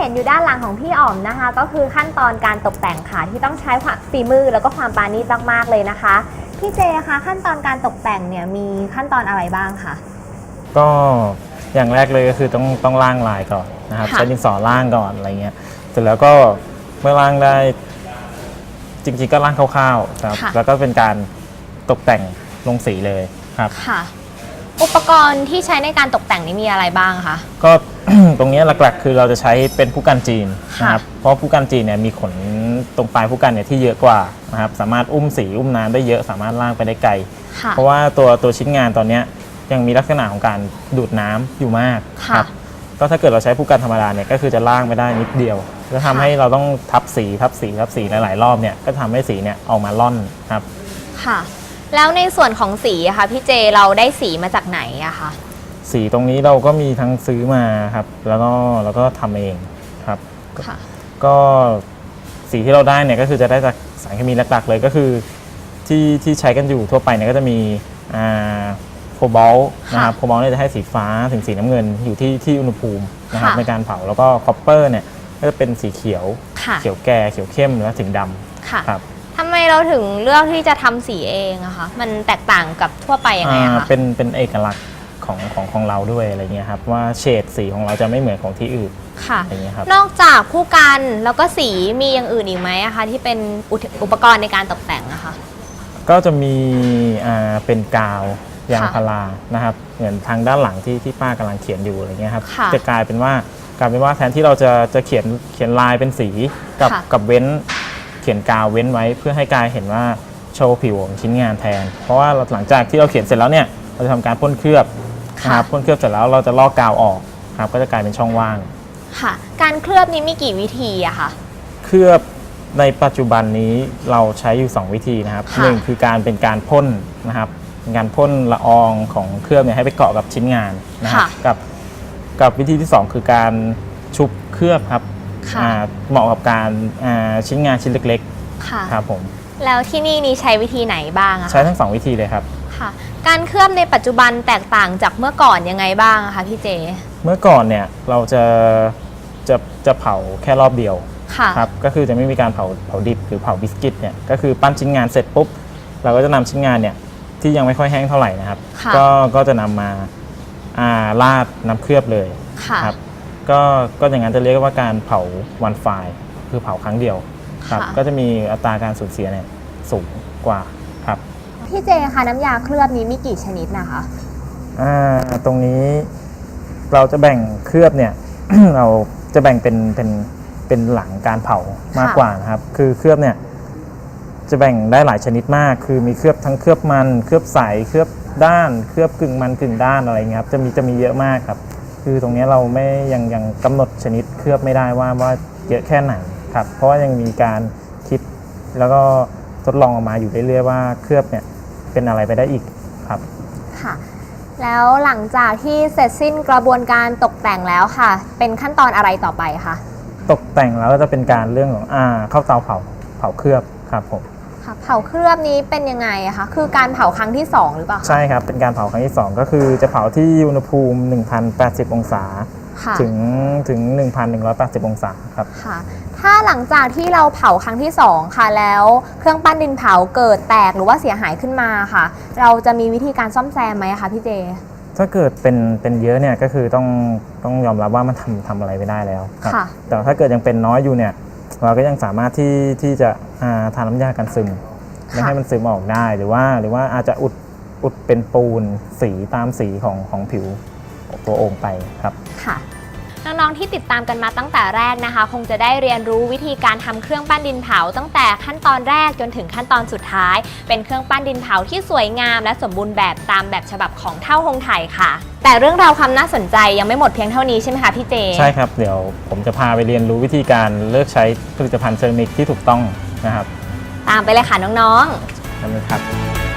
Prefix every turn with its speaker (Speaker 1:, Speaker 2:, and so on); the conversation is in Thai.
Speaker 1: เห็นอยู่ด้านหลังของพี่อ๋อมนะคะ ก็คือขั้นตอนการตกแต่งค่ะที่ต้องใช้ความฝีมือแล้วก็ความปราณีตมากๆเลยนะคะ พี่เจคะขั้นตอนการตกแต่งเนี่ยมีขั้นตอนอะไรบ้างคะ
Speaker 2: ก็อย่างแรกเลยก็คือต้องต้องล่างลายก่อนนะครับ
Speaker 1: ค่ะ
Speaker 2: ใช้ดินสอล่างก่อนอะไรเงี้ยเสร็จแล้วก็เมื่อล่างได้จริงๆก็ล่างคร่าวๆครับ
Speaker 1: ค่ะ
Speaker 2: แล้วก็เป็นการตกแต่งลงสีเลยครับ
Speaker 1: ค่ะ อุปกรณ์ที่ใช้ในการตกแต่งนี้มีอะไรบ้างคะ
Speaker 2: ก็ ตรงเนี้ยหลักๆ คือเราจะใช้เป็นผู้กันจีนนะครับเพราะผู้กันจีนเนี่ยมีขนตรงปลายผู้กันเนี่ยที่เยอะกว่านะครับสามารถอุ้มสีอุ้มน้ำได้เยอะสามารถล่างไปได้ไกล
Speaker 1: ค่ะ
Speaker 2: เพราะว่าตัวตัวชิ้นงานตอนเนี้ยยังมีลักษณะของการดูดน้ำอยู่มาก
Speaker 1: ค่ะ
Speaker 2: ครับก็ถ้าเกิดเราใช้ผู้กันธรรมดาเนี่ยก็คือจะล่างไม่ได้นิดเดียวจะทำ
Speaker 1: ค่ะ
Speaker 2: ให้เราต้องทับสีทับสีทับสีหลายๆรอบเนี่ยก็ทำให้สีเนี่ยออกมาล่อนครับ
Speaker 1: ค่ะ แล้วในส่วนของสีอะคะพี่เจเราได้สีมาจากไหนอะคะ
Speaker 2: สีตรงนี้เราก็มีทั้งซื้อมาครับ แล้วก็แล้วก็ทำเองครับ
Speaker 1: ค่ะ
Speaker 2: ก็สีที่เราได้เนี่ยก็คือจะได้จากสารเคมีหลักๆเลยก็คือที่ที่ใช้กันอยู่ทั่วไปเนี่ยก็จะมีอ่าโคบอลต์นะครับ
Speaker 1: ค่ะ
Speaker 2: โคบอลต์เนี่ยจะให้สีฟ้าถึงสีน้ำเงินอยู่ที่ที่อุณหภูมินะครับ
Speaker 1: ค่ะ
Speaker 2: ในการเผาแล้วก็คอปเปอร์เนี่ยก็จะเป็นสีเขียว
Speaker 1: ค่ะ
Speaker 2: เขียวแก่เขียวเข้มแล้วถึงดำ
Speaker 1: ค่ะ
Speaker 2: ครับ
Speaker 1: ทำไมเราถึงเลือกที่จะทำสีเองอะคะ มันแตกต่างกับทั่วไปยังไงอะ
Speaker 2: อ่า
Speaker 1: คะ
Speaker 2: เป็นเป็นเอกลักษณ์ ของของของเราด้วยอะไรเงี้ยครับว่าเฉดสีของเราจะไม่เหมือนของที่อื่น
Speaker 1: ค่ะ
Speaker 2: อะไรเงี้ยครับ
Speaker 1: นอกจากผู้กันแล้วก็สีมีอย่างอื่นอีกไหมอะคะที่เป็นอุปอุปกรณ์ในการตกแต่งอะคะ
Speaker 2: ก็จะมีอ่าเป็นกาวยาง
Speaker 1: ค่ะ
Speaker 2: พารานะครับเหมือนทางด้านหลังที่ที่ป้ากำลังเขียนอยู่อะไรเงี้ยครับ
Speaker 1: ค่ะ
Speaker 2: จะกลายเป็นว่ากลายเป็นว่าแทนที่เราจะจะเขียนเขียนลายเป็นสีกับ
Speaker 1: ค่ะ
Speaker 2: กับเว้นเขียนกาวเว้นไว้ เพื่อให้กายเห็นว่าโชว์ผิวของชิ้นงานแทน เพราะว่าหลังจากที่เราเขียนเสร็จแล้วเนี่ยเราจะทำการพ่นเคลือบ นะครับพ่นเคลือบเสร็จแล้วเราจะลอกกาวออกครับก็จะกลายเป็นช่องว่าง
Speaker 1: ค่ะ การเคลือบนี้มีกี่วิธีอะคะ
Speaker 2: เคลือบในปัจจุบันนี้เราใช้อยู่ 2 วิธีนะครับ
Speaker 1: ค่ะ
Speaker 2: หนึ่งคือการเป็นการพ่นนะครับเป็นการพ่นละอองของเคลือบเนี่ยให้ไปเกาะกับชิ้นงานนะครับกับกับวิธีที่ 2 คือการชุบเคลือบครับ
Speaker 1: ค่ะ
Speaker 2: อ่าเหมาะกับการอ่าชิ้นงานชิ้นเล็ก
Speaker 1: ค่ะ
Speaker 2: ๆครับผม
Speaker 1: แล้วที่นี่นี่ใช้วิธีไหนบ้างอะ
Speaker 2: ใช้
Speaker 1: คะ
Speaker 2: ทั้งสองวิธีเลยครับ
Speaker 1: ค่ะ การเคลือบในปัจจุบันแตกต่างจากเมื่อก่อนยังไงบ้างอะคะพี่เจ
Speaker 2: เมื่อก่อนเนี่ยเราจะจะจะเผาแค่รอบเดียว
Speaker 1: ค่ะ
Speaker 2: ครับก็คือจะไม่มีการเผาเผาดิบหรือเผาบิสกิตเนี่ยก็คือปั้นชิ้นงานเสร็จปุ๊บ เราก็จะนำชิ้นงานเนี่ยที่ยังไม่ค่อยแห้งเท่าไหร่นะครับ
Speaker 1: ค่ะ
Speaker 2: ก็ก็จะนำมาอ่าราดน้ำเคลือบเลย
Speaker 1: ค่ะ
Speaker 2: ครับก็ก็อย่างนั้นจะเรียกว่าการเผาวันไฟล์คือเผาครั้งเดียวครับ
Speaker 1: ค่ะ
Speaker 2: ก็จะมีอัตราการสูญเสียเนี่ยสูงกว่าครับ
Speaker 1: พี่เจคะน้ำยาเคลือบนี้มีกี่ชนิดนะคะ
Speaker 2: อ่าตรงนี้เราจะแบ่งเคลือบเนี่ย เราจะแบ่งเป็นเป็นเป็นหลังการเผามากกว่านะครับ คือเคลือบเนี่ยจะแบ่งได้หลายชนิดมาก คือมีเคลือบทั้งเคลือบมัน เคลือบใส เคลือบด้าน เคลือบกึ่งมันกึ่งด้านอะไรเงี้ยครับ จะมีจะมีเยอะมากครับ คือตรงนี้เราไม่ยังยังกำหนดชนิดเคลือบไม่ได้ว่าว่าเยอะแค่ไหนครับ เพราะว่ายังมีการคิดแล้วก็ทดลองออกมาอยู่เรื่อยๆว่าเคลือบเนี่ย เป็นอะไรไปได้อีกครับ
Speaker 1: ค่ะ แล้วหลังจากที่เสร็จสิ้นกระบวนการตกแต่งแล้วค่ะ เป็นขั้นตอนอะไรต่อไปคะ
Speaker 2: ตกแต่งแล้วก็จะเป็นการเรื่องของอ่าเข้าเตาเผาเผาเคลือบครับผม
Speaker 1: ค่ะเผาเคลือบนี้เป็นยังไงอะคะคือการเผาครั้งที่ 2 หรือเปล่าคะ
Speaker 2: ใช่ครับเป็นการเผาครั้งที่ 2 ก็คือจะเผาที่อุณหภูมิ 1,080 องศา
Speaker 1: ค่ะ
Speaker 2: ถึงถึง 1,180 องศาครับ
Speaker 1: ค่ะ ถ้าหลังจากที่เราเผาครั้งที่ 2 ค่ะ แล้วเครื่องปั้นดินเผาเกิดแตกหรือว่าเสียหายขึ้นมาค่ะ เราจะมีวิธีการซ่อมแซมไหมคะพี่เจ
Speaker 2: ถ้าเกิดเป็นเป็นเยอะเนี่ยก็คือต้องต้องยอมรับว่ามันทำทำอะไรไม่ได้แล้วครับ
Speaker 1: ค่ะ
Speaker 2: แต่ถ้าเกิดยังเป็นน้อยอยู่เนี่ยเราก็ยังสามารถที่ที่จะอ่าทาน้ำยากันซึมไม่ให้มันซึมออกได้หรือว่า หรือว่าอาจจะอุดอุดเป็นปูนสีตามสีของของผิวตัวโอ่งไปครับ
Speaker 1: ค่ะ น้องๆที่ติดตามกันมาตั้งแต่แรกนะคะ คงจะได้เรียนรู้วิธีการทำเครื่องปั้นดินเผา ตั้งแต่ขั้นตอนแรกจนถึงขั้นตอนสุดท้าย เป็นเครื่องปั้นดินเผาที่สวยงาม และสมบูรณ์แบบตามแบบฉบับของเท่าหงไทยค่ะ แต่เรื่องราวความน่าสนใจยังไม่หมดเพียงเท่านี้ใช่ไหมคะพี่เจ
Speaker 2: ใช่ครับ เดี๋ยวผมจะพาไปเรียนรู้วิธีการเลือกใช้ผลิตภัณฑ์เซรามิกที่ถูกต้องนะครับ
Speaker 1: ตามไปเลยค่ะน้องๆ
Speaker 2: นะครับ